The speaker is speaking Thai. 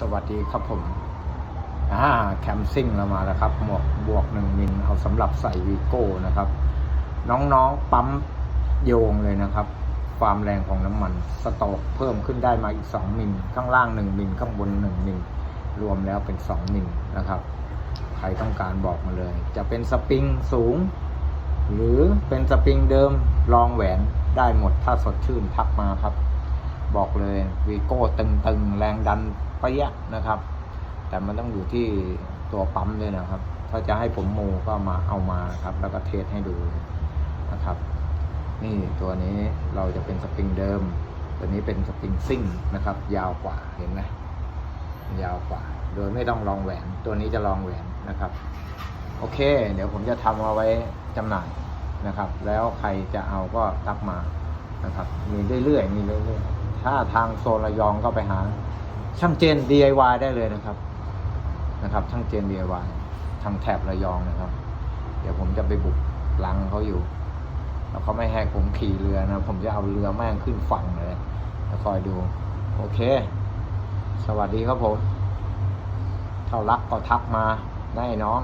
สวัสดีครับผมอ่าแคมซิ่งเรามาแล้วครับ หมวกบวกหนึ่งมิลเอาสำหรับใส่วีโก้นะครับ น้องๆปั๊มโยงเลยนะครับ ความแรงของน้ำมัน สตรกเพิ่มขึ้นได้มาอีก2มิลข้างล่าง1มิลข้างบน1มิลรวมแล้วเป็น2มิลนะครับ ใครต้องการบอกมาเลย จะเป็นสปริงสูง หรือเป็นสปริงเดิมรองแหวนได้หมดถ้าสดชื่นทักมาครับ บอกเลยวีโก้ตึงๆแรงดันเปรี้ยนะครับ แต่มันต้องอยู่ที่ตัวปั๊มด้วยนะครับ ถ้าจะให้ผมโมก็มาเอามาครับ แล้วก็เทสให้ดูนะครับ นี่ตัวนี้เราจะเป็นสปริงเดิม ตัวนี้เป็นสปริงซิ่งนะครับ ยาวกว่าเห็นไหมยาวกว่า โดยไม่ต้องรองแหวน ตัวนี้จะรองแหวนนะครับ โอเค เดี๋ยวผมจะทำเอาไว้จำหน่ายนะครับ แล้วใครจะเอาก็ทักมานะครับ มีเรื่อยๆ มีเรื่อยๆ ถ้าทางโซนระยองก็ไปหา ช่างเจน DIY ได้เลยนะครับ นะครับ ช่างเจน DIY ทางแถบระยองนะครับ เดี๋ยวผมจะไปบุกลังเขาอยู่ แล้วเขาไม่ให้ผมขี่เรือนะ ผมจะเอาเรือแม่งขึ้นฝั่งเลยแล้วคอยดู โอเค สวัสดีครับผม เท่ารักก็ทักมาได้น้อง